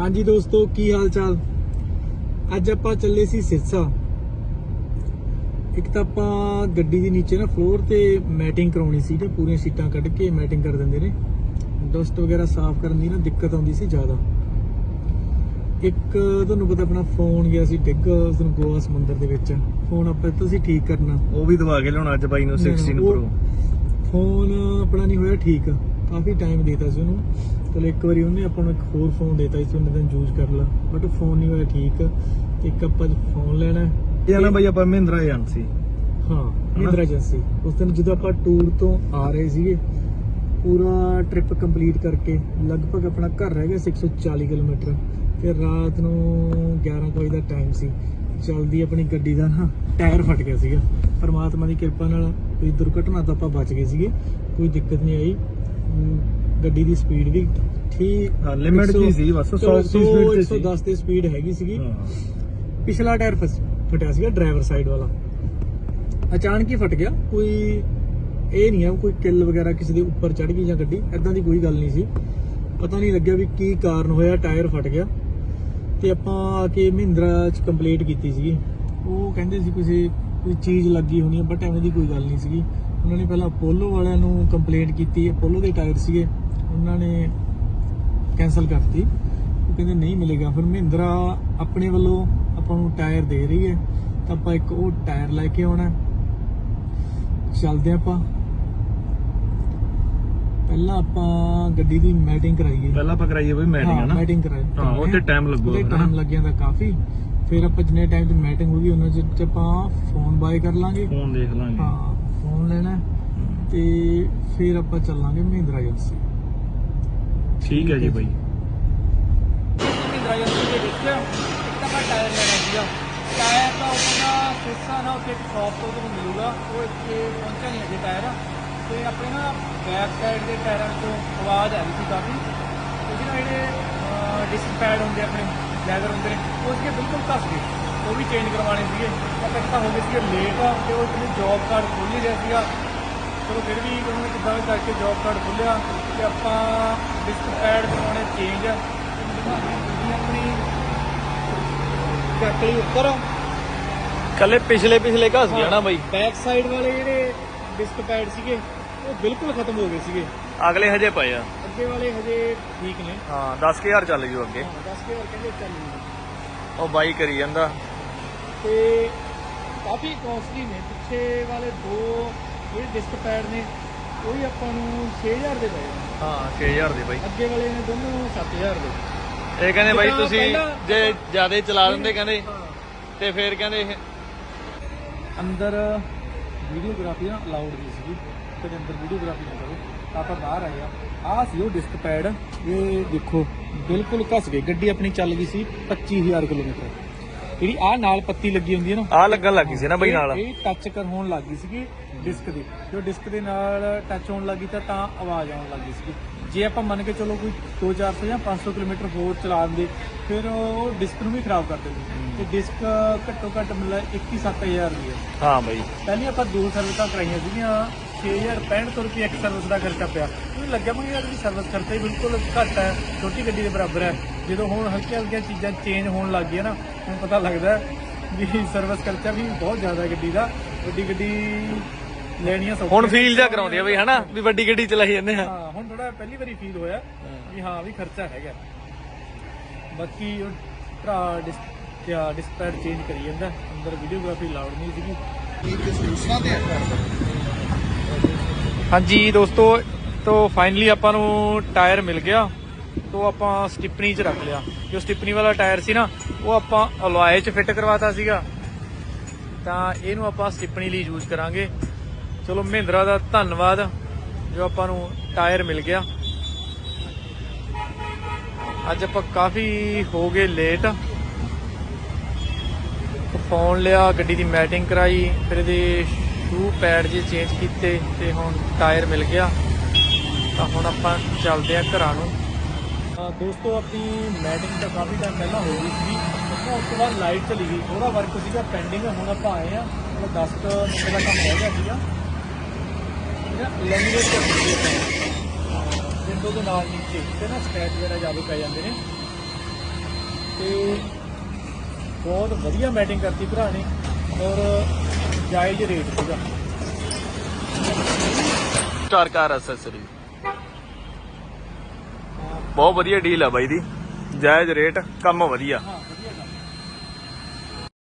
ਹਾਂਜੀ ਦੋਸਤੋ ਕੀ ਹਾਲ ਚਾਲ ਅੱਜ ਆਪਾਂ ਚੱਲੇ ਸੀ ਸਿਰਸਾ। ਇੱਕ ਤਾਂ ਆਪਾਂ ਗੱਡੀ ਦੇ ਨੀਚੇ ਨਾ ਫਲੋਰ ਤੇ ਮੈਟਿੰਗ ਕਰਾਉਣੀ ਸੀ ਤੇ ਪੂਰੀਆਂ ਸੀਟਾਂ ਕੱਢ ਕੇ ਮੈਟਿੰਗ ਕਰ ਦਿੰਦੇ ਨੇ। ਡਸਟ ਵਗੈਰਾ ਸਾਫ਼ ਕਰਨ ਦੀ ਨਾ ਦਿੱਕਤ ਆਉਂਦੀ ਸੀ ਜ਼ਿਆਦਾ। ਇੱਕ ਤੁਹਾਨੂੰ ਪਤਾ ਆਪਣਾ ਫੋਨ ਗਿਆ ਸੀ ਡਿੱਗ ਉਸ ਨੂੰ ਗੋਆ ਸਮੁੰਦਰ ਦੇ ਵਿੱਚ। ਫੋਨ ਆਪਾਂ ਤੁਸੀਂ ਠੀਕ ਕਰਨਾ। ਉਹ ਵੀ ਦਵਾ ਕੇ ਲਿਆਉਣਾ ਅੱਜ ਬਾਈ ਨੂੰ 16 ਉਹ ਪ੍ਰੋ ਫੋਨ ਆਪਣਾ ਨਹੀਂ ਹੋਇਆ ਠੀਕ। ਕਾਫੀ ਟਾਈਮ ਦੇਤਾ ਸੀ ਉਹਨੂੰ। ਚਲੋ ਇੱਕ ਵਾਰੀ ਉਹਨੇ ਆਪਾਂ ਨੂੰ ਇੱਕ ਹੋਰ ਫੋਨ ਦੇਤਾ ਸੀ ਉਹਨੇ ਦਿਨ ਯੂਜ਼ ਕਰ ਲਾ। ਬਟ ਫੋਨ ਨਹੀਂ ਹੋਇਆ ਠੀਕ। ਤੇ ਇੱਕ ਆਪਾਂ ਫੋਨ ਲੈਣਾ ਨਾ ਬਾਈ ਆਪਾਂ ਮਹਿੰਦਰਾ ਏਜੰਸੀ। ਹਾਂ ਮਹਿੰਦਰਾ ਏਜੰਸੀ। ਉਸ ਦਿਨ ਜਦੋਂ ਆਪਾਂ ਟੂਰ ਤੋਂ ਆ ਰਹੇ ਸੀਗੇ ਪੂਰਾ ਟ੍ਰਿਪ ਕੰਪਲੀਟ ਕਰਕੇ ਲਗਭਗ ਆਪਣਾ ਘਰ ਰਹਿ ਗਿਆ ਸੀ 140 ਕਿਲੋਮੀਟਰ। ਤੇ ਰਾਤ ਨੂੰ 11 ਕੁ ਵਜੇ ਦਾ ਟਾਈਮ ਸੀ। ਚਲਦੀ ਆਪਣੀ ਗੱਡੀ ਦਾ ਨਾ ਟਾਇਰ ਫਟ ਗਿਆ ਸੀਗਾ। ਪਰਮਾਤਮਾ ਦੀ ਕਿਰਪਾ ਨਾਲ ਕੋਈ ਦੁਰਘਟਨਾ ਤੋਂ ਆਪਾਂ ਬਚ ਗਏ ਸੀਗੇ। ਕੋਈ ਦਿੱਕਤ ਨਹੀਂ ਆਈ। ਗੱਡੀ ਦੀ ਸਪੀਡ ਵੀ ਠੀਕ 'ਚ ਹੀ ਸੀ ਬਸ, 100 ਦੀ speed ਤੇ ਸੀ। 110 ਦੀ ਸਪੀਡ ਹੈਗੀ ਸੀਗੀ। ਪਿਛਲਾ ਟਾਇਰ ਫਸ ਫਟਿਆ ਸੀਗਾ ਡਰਾਈਵਰ ਸਾਈਡ ਵਾਲਾ। ਅਚਾਨਕ ਹੀ ਫਟ ਗਿਆ। ਕੋਈ ਇਹ ਨਹੀਂ ਆ ਕੋਈ ਕਿੱਲ ਵਗੈਰਾ ਕਿਸੇ ਦੇ ਉੱਪਰ ਚੜ ਗਈ ਜਾਂ ਗੱਡੀ। ਐਦਾਂ ਦੀ ਕੋਈ ਗੱਲ ਨਹੀਂ ਸੀ। ਪਤਾ ਨਹੀਂ ਲੱਗਿਆ ਵੀ ਕੀ ਕਾਰਨ ਹੋਇਆ ਟਾਇਰ ਫਟ ਗਿਆ। ਤੇ ਆਪਾਂ ਆ ਕੇ ਮਹਿੰਦਰਾ ਚ ਕੰਪਲੀਟ ਕੀਤੀ ਸੀਗੀ। ਉਹ ਕਹਿੰਦੇ ਸੀ ਕਿਸੇ ਕੋਈ ਚੀਜ਼ ਲੱਗੀ ਹੋਣੀ ਹੈ ਬਟ ਐਵੇਂ ਦੀ ਕੋਈ ਗੱਲ ਨਹੀਂ ਸੀਗੀ। ਉਹਨਾਂ ਨੇ ਪਹਿਲਾਂ ਅਪੋਲੋ ਵਾਲਿਆਂ ਨੂੰ ਕੰਪਲੇਂਟ ਕੀਤੀ ਅਪੋਲੋ ਦੇ ਟਾਇਰ ਸੀਗੇ ਉਹਨਾਂ ਨੇ ਕੈਨਸਲ ਕਰਤੀ। ਉਹ ਕਹਿੰਦੇ ਨਹੀਂ ਮਿਲੇਗਾ। ਫਿਰ ਮਹਿੰਦਰਾ ਆਪਣੇ ਵੱਲੋਂ ਆਪਾਂ ਨੂੰ ਟਾਇਰ ਦੇ ਰਹੀ ਹੈ ਤਾਂ ਆਪਾਂ ਇੱਕ ਉਹ ਟਾਇਰ ਲੈ ਕੇ ਆਉਣਾ। ਚੱਲਦੇ ਆਪਾਂ। ਪਹਿਲਾਂ ਆਪਾਂ ਗੱਡੀ ਦੀ ਮੈਟਿੰਗ ਕਰਾਈਏ। ਪਹਿਲਾਂ ਆਪਾਂ ਕਰਾਈਏ ਬਈ ਮੈਟਿੰਗ ਹੈ ਨਾ? ਮੈਟਿੰਗ ਕਰਾਈ। ਹਾਂ, ਉਹ ਤੇ time ਲੱਗੂਗਾ ਫਿਰ, ਟਾਈਮ ਹਨਾ? ਲੱਗ ਜਾਂਦਾ ਕਾਫੀ। ਫਿਰ ਆਪਾਂ ਜਿੰਨੇ ਟਾਈਮ ਤੇ ਮੈਟਿੰਗ ਹੋਊਗੀ ਉਹਨਾਂ ਚ ਆਪਾਂ ਫੋਨ ਬਾਏ ਕਰ ਲਾਂਗੇ। ਫੋਨ ਦੇਖ ਲਾਂਗੇ। ਹਾਂ ਫੋਨ ਲੈਣਾ ਤੇ ਫਿਰ ਆਪਾਂ ਚੱਲਾਂਗੇ ਮਹਿੰਦਰਾ ਏਜੰਸੀ। ਠੀਕ ਹੈ ਜੀ ਬਾਈ। ਮਹਿੰਦਰਾ ਏਜੰਸੀ ਦੇ ਵਿੱਚ ਇੱਕ ਤਾਂ ਆਪਾਂ ਟਾਇਰ ਲੈਣਾ ਸੀਗਾ। ਟਾਇਰ ਦਾ ਆਪਣਾ ਸਿੱਸਾ ਨਾ ਉੱਥੇ ਇੱਕ ਸ਼ਾਪ ਤੋਂ ਤੁਹਾਨੂੰ ਮਿਲੂਗਾ। ਉਹ ਇੱਥੇ ਪਹੁੰਚਿਆ ਨਹੀਂ ਅਜੇ ਟਾਇਰ। ਤੇ ਆਪਣੇ ਨਾ ਬੈਕ ਸਾਈਡ ਦੇ ਟਾਇਰਾਂ ਤੋਂ ਆਵਾਜ਼ ਆ ਰਹੀ ਸੀ ਕਾਫੀ। ਕਿਉਂਕਿ ਨਾ ਜਿਹੜੇ ਡਿਸਕ ਪੈਡ ਹੁੰਦੇ ਆਪਣੇ ਲੈਦਰ ਹੁੰਦੇ ਨੇ ਉਹ ਸੀਗੇ ਬਿਲਕੁਲ ਘਸ ਗਏ। ਉਹ ਵੀ ਚੇਂਜ ਕਰਵਾਉਣੇ ਸੀਗੇ। ਆਪਾਂ ਤਾਂ ਹੋ ਗਏ ਸੀਗੇ ਲੇਟ ਤੇ ਉਹ ਇਤਨੀ ਜੌਬ ਕਾਰਡ ਖੋਲ ਨਹੀਂ ਰਿਹਾ ਸੀਗਾ। ਚਲੋ ਫਿਰ ਵੀ ਉਹਨੇ ਕਿੱਦਾਂ ਵੀ ਕਰਕੇ ਜੌਬ ਕਾਰਡ ਖੋਲਿਆ ਤੇ ਆਪਾਂ ਡਿਸਕ ਪੈਡ ਕਰਵਾਉਣੇ ਚੇਂਜ ਆਪਣੀ ਲਈ ਉੱਪਰ ਕੱਲੇ ਪਿਛਲੇ ਪਿਛਲੇ ਘਸ ਗਿਆ ਨਾ ਬਾਈ। ਬੈਕ ਸਾਈਡ ਵਾਲੇ ਜਿਹੜੇ ਡਿਸਕ ਪੈਡ ਸੀਗੇ ਉਹ ਬਿਲਕੁਲ ਖਤਮ ਹੋ ਗਏ ਸੀਗੇ। ਅਗਲੇ ਹਜੇ ਪਏ ਆ। ਅੱਗੇ ਵਾਲੇ ਹਜੇ ਠੀਕ ਨੇ। ਹਾਂ 10000 ਚੱਲ ਜੂ ਅੱਗੇ। 10 ਕੇ ਹੋਰ ਕਹਿੰਦੇ ਚੱਲ ਨਹੀਂ ਉਹ ਬਾਈ ਕਰੀ ਜਾਂਦਾ। ਤੇ ਕਾਫੀ ਕਾਸਟਲੀ ਨੇ। ਪਿੱਛੇ ਵਾਲੇ ਦੋ ਜਿਹੜੇ ਡਿਸਕ ਪੈਡ ਨੇ ਉਹ ਵੀ ਆਪਾਂ ਨੂੰ 6000 ਦੇ ਪਏ ਨੇ। ਹਾਂ 6000 ਦੇ ਬਾਈ। ਅੱਗੇ ਵਾਲੇ ਨੇ ਦੋਨੋਂ 7000 ਦੇ। ਇਹ ਕਹਿੰਦੇ ਬਾਈ ਜਿੱਦਾਂ ਤੁਸੀਂ ਪਹਿਲਾਂ- ਜੇ ਜ਼ਿਆਦਾ ਚਲਾ ਦਿੰਦੇ ਕਹਿੰਦੇ ਤੇ ਫੇਰ ਕਹਿੰਦੇ ਇਹ ਅੰਦਰ ਵੀਡੀਓਗ੍ਰਾਫੀ ਨਾ ਅਲਾਉਡ ਨਹੀਂ ਸੀਗੀ। ਤੇ ਅੰਦਰ ਵੀਡੀਓਗ੍ਰਾਫੀ ਨਾ ਕਰੋ। ਤਾਂ ਆਪਾਂ ਬਾਹਰ ਆਏ ਆ। ਆਹ ਸੀ ਉਹ ਡਿਸਕ ਪੈਡ ਇਹ ਦੇਖੋ ਬਿਲਕੁਲ ਘਸ ਗਈ ਗੱਡੀ ਆਪਣੀ ਚੱਲ ਗਈ ਸੀ 25000 ਕਿਲੋਮੀਟਰ। ਜਿਹੜੀ ਆਹ ਨਾਲ ਪੱਤੀ ਲੱਗੀ ਹੁੰਦੀ ਹੈ ਨਾ ਆ ਲੱਗਣ ਲੱਗੀ ਸੀ ਨਾ ਬਾਈ ਨਾਲ। ਇਹ ਟੱਚ ਕਰ ਹੋਣ ਲੱਗੀ ਸੀਗੀ ਡਿਸਕ ਦੀ। ਜੋ ਡਿਸਕ ਦੇ ਨਾਲ ਟੱਚ ਹੋਣ ਲੱਗੀ ਤਾਂ ਤਾਂ ਆਵਾਜ਼ ਆਉਣ ਲੱਗੀ ਸੀਗੀ। ਜੇ ਆਪਾਂ ਮੰਨ ਕੇ ਚਲੋ ਕੋਈ 2-400 ਜਾਂ 500 ਕਿਲੋਮੀਟਰ ਹੋਰ ਚਲਾਉਂਦੇ ਫਿਰ ਉਹ ਡਿਸਕ ਨੂੰ ਵੀ ਖਰਾਬ ਕਰ ਦਿੰਦੇ। ਤੇ ਡਿਸਕ ਘੱਟੋ ਘੱਟ ਮਤਲਬ 21000 ਦੀ ਹੈ। ਹਾਂ ਬਾਈ। ਪਹਿਲੇ ਆਪਾਂ ਦੋ ਸਰਵਿਸਾਂ ਕਰਾਈਆਂ ਸੀਗੀਆਂ। 6065 ਰੁਪਏ ਇੱਕ ਸਰਵਿਸ ਦਾ ਖਰਚਾ ਪਿਆ। ਮੈਨੂੰ ਲੱਗਿਆ ਮੈਂ ਯਾਰ ਵੀ ਸਰਵਿਸ ਖਰਚਾ ਹੀ ਬਿਲਕੁਲ ਘੱਟ ਹੈ ਛੋਟੀ ਗੱਡੀ ਦੇ ਬਰਾਬਰ ਹੈ। ਜਦੋਂ ਹੁਣ ਹਲਕੀਆਂ ਹਲਕੀਆਂ ਚੀਜ਼ਾਂ ਚੇਂਜ ਹੋਣ ਲੱਗ ਗਈਆਂ ਨਾ ਹੁਣ ਪਤਾ ਲੱਗਦਾ ਵੀ ਸਰਵਿਸ ਖਰਚਾ ਵੀ ਬਹੁਤ ਜ਼ਿਆਦਾ ਗੱਡੀ ਦਾ। ਵੱਡੀ ਗੱਡੀ ਲੈਣੀਆਂ ਸੌਖੀਆਂ ਹੁਣ ਫੀਲ ਜਾ ਕਰਾਉਂਦੀ ਆ ਬਈ ਹਨਾ? ਵੀ ਵੱਡੀ ਗੱਡੀ ਚਲਾਈ ਜਾਂਦੇ ਆ। ਹਾਂ ਹੁਣ ਥੋੜਾ ਪਹਿਲੀ ਵਾਰੀ ਫੀਲ ਹੋਇਆ ਵੀ ਹਾਂ ਵੀ ਖਰਚਾ ਹੈਗਾ। ਬਾਕੀ ਭਰਾ ਡਿਸ ਕਿਆ ਡਿਸਪੈਡ ਚੇਂਜ ਕਰੀ ਜਾਂਦਾ। ਅੰਦਰ ਵੀਡੀਓਗ੍ਰਾਫੀ ਲਾਉਡ ਨਹੀਂ ਸੀਗੀ ਹਾਂਜੀ ਦੋਸਤੋ, ਤੋਂ ਫਾਈਨਲੀ ਆਪਾਂ ਨੂੰ ਟਾਇਰ ਮਿਲ ਗਿਆ। ਤੋਂ ਆਪਾਂ ਸਟਿਪਨੀ 'ਚ ਰੱਖ ਲਿਆ। ਜੋ ਸਟਿਪਨੀ ਵਾਲਾ ਟਾਇਰ ਸੀ ਨਾ, ਉਹ ਆਪਾਂ ਅਲੋਏ 'ਚ ਫਿੱਟ ਕਰਵਾਤਾ ਸੀਗਾ। ਤਾਂ ਇਹਨੂੰ ਆਪਾਂ ਸਟਿਪਨੀ ਲਈ ਯੂਜ਼ ਕਰਾਂਗੇ। ਚਲੋ ਮਹਿੰਦਰਾ ਦਾ ਧੰਨਵਾਦ, ਜੋ ਆਪਾਂ ਨੂੰ ਟਾਇਰ ਮਿਲ ਗਿਆ। ਅੱਜ ਆਪਾਂ ਕਾਫੀ ਹੋ ਗਏ ਲੇਟ ਫੋਨ ਲਿਆ, ਗੱਡੀ ਦੀ ਮੈਟਿੰਗ ਕਰਾਈ, ਫਿਰ ਇਹਦੇ ਟੂ ਪੈਡ ਜੇ ਚੇਂਜ ਕੀਤੇ ਤੇ ਹੁਣ ਟਾਇਰ ਮਿਲ ਗਿਆ, ਤਾਂ ਹੁਣ ਆਪਾਂ ਚੱਲਦੇ ਆ ਘਰਾਂ ਨੂੰ। ਦੋਸਤੋ, ਆਪਣੀ ਮੈਟਿੰਗ ਤਾਂ ਕਾਫੀ ਟਾਈਮ ਪਹਿਲਾਂ ਹੋ ਗਈ ਸੀ ਉਸ ਤੋਂ ਬਾਅਦ ਲਾਈਟ ਚਲੀ ਗਈ। ਥੋੜਾ ਵਰਕ ਸੀਗਾ ਪੈਂਡਿੰਗ ਹੁਣ ਆਪਾਂ ਆਏ ਆ ਉਹ 10 ਮਿੰਟ ਦਾ ਕੰਮ ਰਹਿ ਗਿਆ ਸੀਗਾ। ਇਹਦਾ ਲੈਮੀਨੇਟ ਕਰ ਦਿੱਤੀ ਵਿੰਡੋ ਦੇ ਨਾਲ ਨੀਚੇ, ਤੇ ਨਾ ਸਕ੍ਰੈਚ ਵਗੈਰਾ ਜ਼ਿਆਦਾ ਪੈ ਜਾਂਦੇ ਨੇ। ਤੇ ਬਹੁਤ ਵਧੀਆ ਮੈਟਿੰਗ ਕਰਤੀ ਭਰਾ ਨੇ। ਔਰ ਜਾਇਜ਼ ਰੇਟ ਸੀਗਾ। ਸਟਾਰ ਕਾਰ ਐਕਸੈਸਰੀ ਬਹੁਤ ਵਧੀਆ ਡੀਲ ਆ ਬਾਈ ਦੀ। ਜਾਇਜ਼ ਰੇਟ ਕੰਮ ਵਧੀਆ। ਹਾਂ ਵਧੀਆ ਗੱਲ